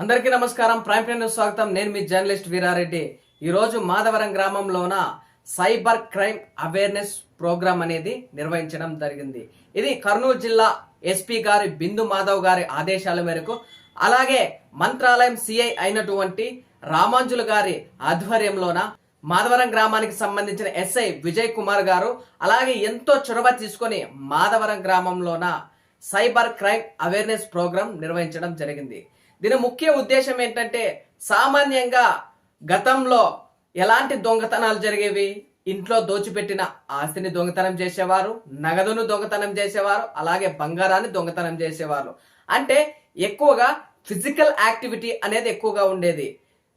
అందరికీ నమస్కారం. Prime time news స్వాగతం. నేను మీ జర్నలిస్ట్ వీరారెడ్డి. ఈరోజు మాధవరం గ్రామంలోన సైబర్ క్రైమ్ అవేర్నెస్ ప్రోగ్రామ్ అనేది నిర్వహించడం జరిగింది. ఇది కర్నూలు జిల్లా ఎస్పీ గారి బిందు మాధవ్ గారి ఆదేశాల మేరకు అలాగే మంత్రాలయం సిఐ అయినటువంటి రామాంజులు గారి ఆధ్వర్యంలోన మాధవరం గ్రామానికి సంబంధించిన ఎస్ఐ విజయ్ కుమార్ గారు అలాగే ఎంతో చొరవ తీసుకొని మాధవరం గ్రామంలోన సైబర్ క్రైమ్ అవేర్నెస్ ప్రోగ్రామ్ నిర్వహించడం జరిగింది. దీని ముఖ్య ఉద్దేశం ఏంటంటే సామాన్యంగా గతంలో ఎలాంటి దొంగతనాలు జరిగేవి? ఇంట్లో దోచిపెట్టిన ఆస్తిని దొంగతనం చేసేవారు నగదును దొంగతనం చేసేవారు అలాగే బంగారాన్ని దొంగతనం చేసేవారు. అంటే ఎక్కువగా ఫిజికల్ యాక్టివిటీ అనేది ఎక్కువగా ఉండేది.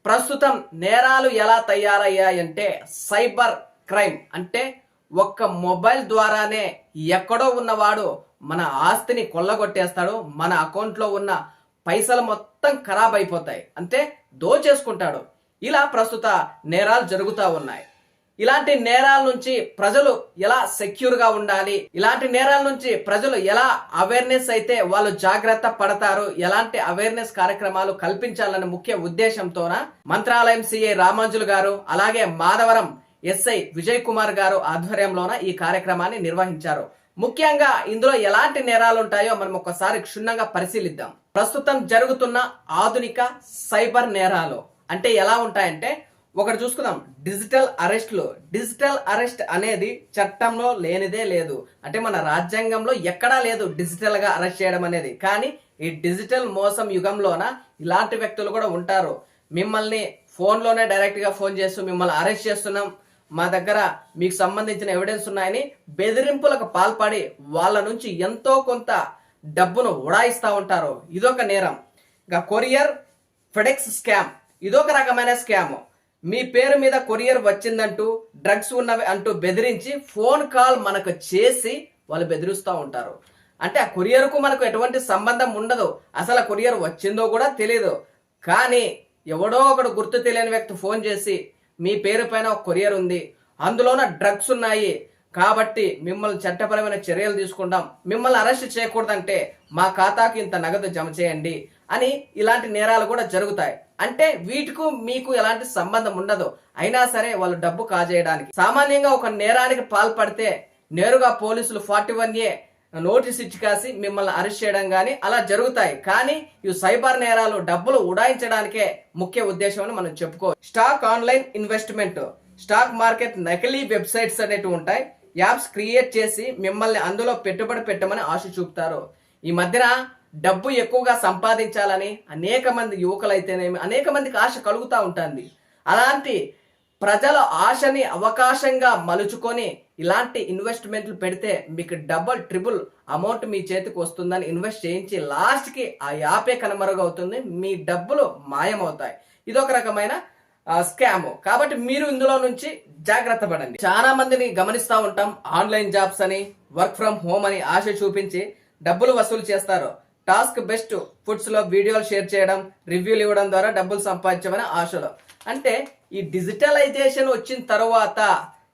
ప్రస్తుతం నేరాలు ఎలా తయారయ్యాయంటే సైబర్ క్రైమ్. అంటే ఒక్క మొబైల్ ద్వారానే ఎక్కడో ఉన్నవాడు మన ఆస్తిని కొల్లగొట్టేస్తాడు మన అకౌంట్లో ఉన్న పైసలు మొత్తం ఖరాబ్ అయిపోతాయి. అంటే దోచేసుకుంటాడు. ఇలా ప్రస్తుత నేరాలు జరుగుతూ ఉన్నాయి. ఇలాంటి నేరాల నుంచి ప్రజలు ఎలా సెక్యూర్గా ఉండాలి? ఇలాంటి నేరాల నుంచి ప్రజలు ఎలా అవేర్నెస్ అయితే వాళ్ళు జాగ్రత్త పడతారు? ఎలాంటి అవేర్నెస్ కార్యక్రమాలు కల్పించాలనే ముఖ్య ఉద్దేశంతోన మంత్రాలయం సిఐ రామాంజులు గారు అలాగే మాధవరం ఎస్ఐ విజయ్ కుమార్ గారు ఆధ్వర్యంలోన ఈ కార్యక్రమాన్ని నిర్వహించారు. ముఖ్యంగా ఇందులో ఎలాంటి నేరాలు ఉంటాయో మనం ఒకసారి క్షుణ్ణంగా పరిశీలిద్దాం. ప్రస్తుతం జరుగుతున్న ఆధునిక సైబర్ నేరాలు. అంటే ఎలా ఉంటాయంటే ఒకటి చూసుకుందాం. డిజిటల్ అరెస్ట్లు. డిజిటల్ అరెస్ట్ అనేది చట్టంలో లేనిదే లేదు. అంటే మన రాజ్యాంగంలో ఎక్కడా లేదు డిజిటల్గా అరెస్ట్ చేయడం అనేది. కానీ ఈ డిజిటల్ మోసం యుగంలోన ఇలాంటి వ్యక్తులు కూడా ఉంటారు. మిమ్మల్ని ఫోన్లోనే డైరెక్ట్గా ఫోన్ చేస్తూ మిమ్మల్ని అరెస్ట్ చేస్తున్నాం. మా దగ్గర మీకు సంబంధించిన ఎవిడెన్స్ ఉన్నాయని బెదిరింపులకు పాల్పడి వాళ్ళ నుంచి ఎంతో కొంత డబ్బును ఉడాయిస్తూ ఉంటారు. ఇదొక నేరం. ఇంకా కొరియర్ ఫెడెక్స్ స్కామ్. ఇదొక రకమైన స్కామ్ మీ పేరు మీద కొరియర్ వచ్చిందంటూ డ్రగ్స్ ఉన్నవి అంటూ బెదిరించి ఫోన్ కాల్ మనకు చేసి వాళ్ళు బెదిరిస్తూ ఉంటారు. అంటే ఆ కొరియర్కు మనకు ఎటువంటి సంబంధం ఉండదు. అసలు కొరియర్ వచ్చిందో కూడా తెలియదు కానీ ఎవడో ఒకడు గుర్తు తెలియని వ్యక్తి ఫోన్ చేసి మీ పేరు పైన ఒక కొరియర్ ఉంది. అందులోన డ్రగ్స్ ఉన్నాయి. కాబట్టి మిమ్మల్ని చట్టపరమైన చర్యలు తీసుకుంటాం. మిమ్మల్ని అరెస్ట్ చేయకూడదంటే మా ఖాతాకి ఇంత నగదు జమ చేయండి అని ఇలాంటి నేరాలు కూడా జరుగుతాయి. అంటే వీటికు మీకు ఎలాంటి సంబంధం ఉండదు. అయినా సరే వాళ్ళు డబ్బు కాజేయడానికి. సామాన్యంగా ఒక నేరానికి పాల్పడితే నేరుగా పోలీసులు ఫార్టీ వన్ ఏ నోటీస్ ఇచ్చి కాసి మిమ్మల్ని అరెస్ట్ చేయడం కానీ అలా జరుగుతాయి. కానీ ఈ సైబర్ నేరాలు డబ్బులు ఉడాయించడానికే ముఖ్య ఉద్దేశం అని మనం చెప్పుకోవచ్చు stock online investment stock market నకిలీ వెబ్సైట్స్ అనేటివి ఉంటాయి. యాప్స్ క్రియేట్ చేసి మిమ్మల్ని అందులో పెట్టుబడి పెట్టమని ఆశ చూపుతారు. ఈ మధ్యన డబ్బు ఎక్కువగా సంపాదించాలని అనేక మంది యువకులైతేనేమి అనేక మందికి ఆశ కలుగుతూ ఉంటుంది. అలాంటి ప్రజల ఆశని అవకాశంగా మలుచుకొని ఇలాంటి ఇన్వెస్ట్మెంట్లు పెడితే మీకు డబుల్ ట్రిపుల్ అమౌంట్ మీ చేతికి వస్తుందని ఇన్వెస్ట్ చేయించి లాస్ట్కి ఆ యాపే కనుమరుగవుతుంది. మీ డబ్బులు మాయమవుతాయి. ఇదొక రకమైన స్కామ్. కాబట్టి మీరు ఇందులో నుంచి జాగ్రత్త పడండి. చాలా మందిని గమనిస్తూ ఉంటాం. ఆన్లైన్ జాబ్స్ అని వర్క్ ఫ్రమ్ హోమ్ అని ఆశ చూపించి డబ్బులు వసూలు చేస్తారు. టాస్క్ బెస్ట్ ఫుడ్స్లో వీడియోలు షేర్ చేయడం రివ్యూలు ఇవ్వడం ద్వారా డబ్బులు సంపాదించమని ఆశలో. అంటే ఈ డిజిటలైజేషన్ వచ్చిన తర్వాత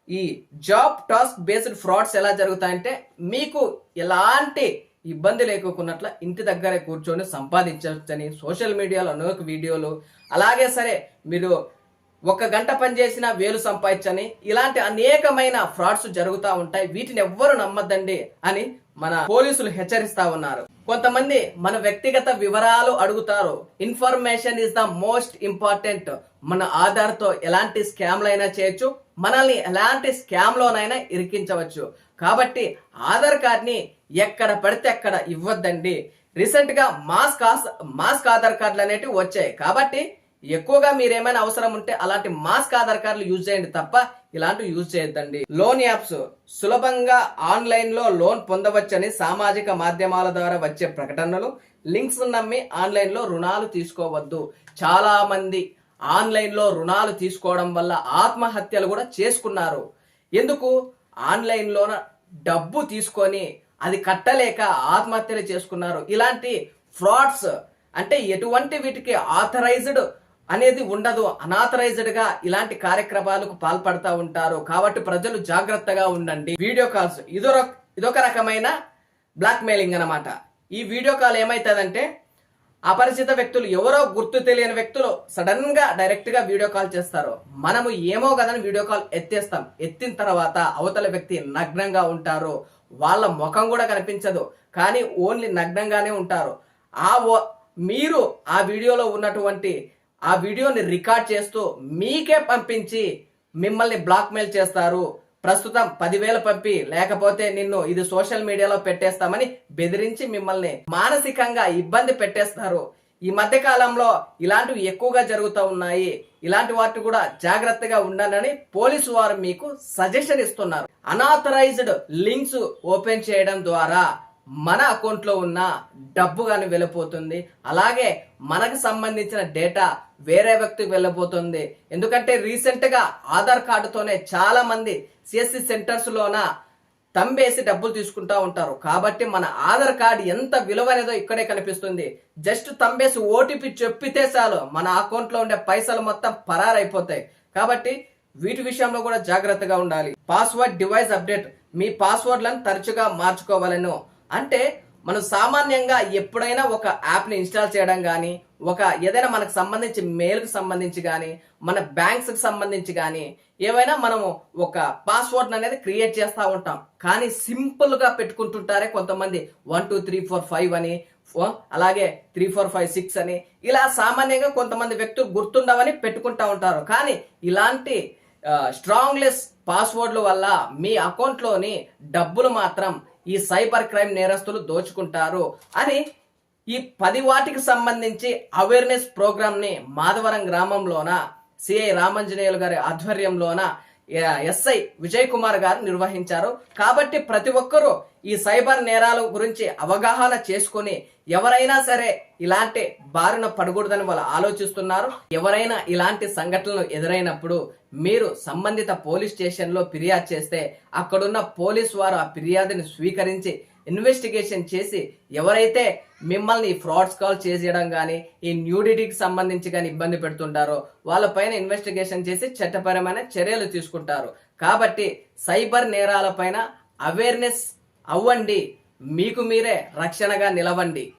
ఈ జాబ్ టాస్క్ బేస్డ్ ఫ్రాడ్స్ ఎలా జరుగుతాయంటే మీకు ఎలాంటి ఇబ్బంది లేకోకున్నట్ల ఇంటి దగ్గరే కూర్చొని సంపాదించవచ్చని సోషల్ మీడియాలో అనేక వీడియోలు. అలాగే సరే మీరు ఒక గంట పనిచేసిన వేలు సంపాదించని ఇలాంటి అనేకమైన ఫ్రాడ్స్ జరుగుతూ ఉంటాయి. వీటిని ఎవ్వరు నమ్మద్దండి అని మన పోలీసులు హెచ్చరిస్తా ఉన్నారు. కొంతమంది మన వ్యక్తిగత వివరాలు అడుగుతారు. Information is the most important మన ఆధార్తో ఎలాంటి స్కామ్లైనా చేయొచ్చు. మనల్ని ఎలాంటి స్కామ్ లోనైనా ఇరికించవచ్చు. కాబట్టి ఆధార్ కార్డ్ని ఎక్కడ పడితే అక్కడ ఇవ్వద్దండి. రీసెంట్గా మాస్క్ మాస్క్ ఆధార్ కార్డులు అనేటివి వచ్చాయి. కాబట్టి ఎక్కువగా మీరు ఏమైనా అవసరం ఉంటే అలాంటి మాస్క్ ఆధార్ కార్డులు యూజ్ చేయండి తప్ప ఇలాంటివి యూజ్ చేయొద్దండి. లోన్ యాప్స్ సులభంగా ఆన్లైన్లో లోన్ పొందవచ్చని సామాజిక మాధ్యమాల ద్వారా వచ్చే ప్రకటనలు లింక్స్ నమ్మి ఆన్లైన్లో రుణాలు తీసుకోవద్దు. చాలా మంది ఆన్లైన్లో రుణాలు తీసుకోవడం వల్ల ఆత్మహత్యలు కూడా చేసుకున్నారు. ఎందుకు? ఆన్లైన్లోన డబ్బు తీసుకొని అది కట్టలేక ఆత్మహత్యలు చేసుకున్నారు. ఇలాంటి ఫ్రాడ్స్ అంటే ఎటువంటి వీటికి ఆథరైజ్డ్ అనేది ఉండదు. అనాథరైజ్డ్గా ఇలాంటి కార్యక్రమాలకు పాల్పడతా ఉంటారు. కాబట్టి ప్రజలు జాగ్రత్తగా ఉండండి. వీడియో కాల్స్ ఇదో ఇదొక రకమైన బ్లాక్ మెయిలింగ్ అనమాట ఈ వీడియో కాల్ ఏమైతుందంటే అపరిచిత వ్యక్తులు ఎవరో గుర్తు తెలియని వ్యక్తులు సడన్గా డైరెక్ట్గా వీడియో కాల్ చేస్తారు. మనము ఏమో కదని వీడియో కాల్ ఎత్తేస్తాం. ఎత్తిన తర్వాత అవతల వ్యక్తి నగ్నంగా ఉంటారు. వాళ్ళ ముఖం కూడా కనిపించదు. కానీ ఓన్లీ నగ్నంగానే ఉంటారు. ఆ ఓ- మీరు ఆ వీడియోలో ఉన్నటువంటి ఆ వీడియోని రికార్డ్ చేస్తూ మీకే పంపించి మిమ్మల్ని బ్లాక్మెయిల్ చేస్తారు. ప్రస్తుతం పదివేలు పంపి లేకపోతే నిన్ను ఇది సోషల్ మీడియాలో పెట్టేస్తామని బెదిరించి మిమ్మల్ని మానసికంగా ఇబ్బంది పెట్టేస్తారు. ఈ మధ్య కాలంలో ఇలాంటివి ఎక్కువగా జరుగుతూ ఉన్నాయి. ఇలాంటి వాటిని కూడా జాగ్రత్తగా ఉండాలని పోలీసు వారు మీకు సజెషన్ ఇస్తున్నారు. అనాథరైజ్డ్ లింక్స్ ఓపెన్ చేయడం ద్వారా మన అకౌంట్లో ఉన్న డబ్బు కానీ వెళ్ళిపోతుంది. అలాగే మనకు సంబంధించిన డేటా వేరే వ్యక్తికి వెళ్ళిపోతుంది. ఎందుకంటే రీసెంట్గా ఆధార్ కార్డుతోనే చాలా మంది సిఎస్సి సెంటర్స్లోన తంబేసి డబ్బులు తీసుకుంటా ఉంటారు. కాబట్టి మన ఆధార్ కార్డు ఎంత విలువైనదో ఇక్కడే కనిపిస్తుంది. జస్ట్ తంబేసి ఓటీపీ చెప్పితే చాలు మన అకౌంట్లో ఉండే పైసలు మొత్తం పరారైపోతాయి. కాబట్టి వీటి విషయంలో కూడా జాగ్రత్తగా ఉండాలి. Password device update. మీ పాస్వర్డ్లను తరచుగా మార్చుకోవాలను. అంటే మనం సామాన్యంగా ఎప్పుడైనా ఒక యాప్ని ఇన్స్టాల్ చేయడం కానీ ఒక ఏదైనా మనకు సంబంధించి మెయిల్కి సంబంధించి కానీ మన బ్యాంక్స్కి సంబంధించి కానీ ఏవైనా మనము ఒక పాస్వర్డ్ అనేది క్రియేట్ చేస్తూ ఉంటాం. కానీ సింపుల్గా పెట్టుకుంటుంటారే కొంతమంది one two three four five అని ఫో- అలాగే త్రీ ఫోర్ ఫైవ్ సిక్స్ అని. ఇలా సామాన్యంగా కొంతమంది వ్యక్తులు గుర్తుండవని పెట్టుకుంటూ ఉంటారు. కానీ ఇలాంటి స్ట్రాంగ్లెస్ పాస్వర్డ్ల వల్ల మీ అకౌంట్లోని డబ్బులు మాత్రం ఈ సైబర్ క్రైమ్ నేరస్తులు దోచుకుంటారు అని ఈ పది వాటికి సంబంధించి అవేర్నెస్ ప్రోగ్రామ్ని మాధవరం గ్రామంలోన సిఐ రామంజనేయులు గారి ఆధ్వర్యంలోన ఎస్ఐ విజయ్ కుమార్ గారు నిర్వహించారు. కాబట్టి ప్రతి ఒక్కరూ ఈ సైబర్ నేరాల గురించి అవగాహన చేసుకొని ఎవరైనా సరే ఇలాంటి బారిన పడకూడదని వాళ్ళు ఆలోచిస్తున్నారు. ఎవరైనా ఇలాంటి సంఘటనలు ఎదురైనప్పుడు మీరు సంబంధిత పోలీస్ స్టేషన్లో ఫిర్యాదు చేస్తే అక్కడున్న పోలీస్ వారు ఆ ఫిర్యాదుని స్వీకరించి ఇన్వెస్టిగేషన్ చేసి ఎవరైతే మిమ్మల్ని ఫ్రాడ్స్ కాల్ చేసేయడం కానీ ఈ న్యూడిటీకి సంబంధించి కానీ ఇబ్బంది పెడుతుంటారో వాళ్ళపైన ఇన్వెస్టిగేషన్ చేసి చట్టపరమైన చర్యలు తీసుకుంటారు. కాబట్టి సైబర్ నేరాలపైన అవేర్నెస్ అవ్వండి. మీకు మీరే రక్షణగా నిలవండి.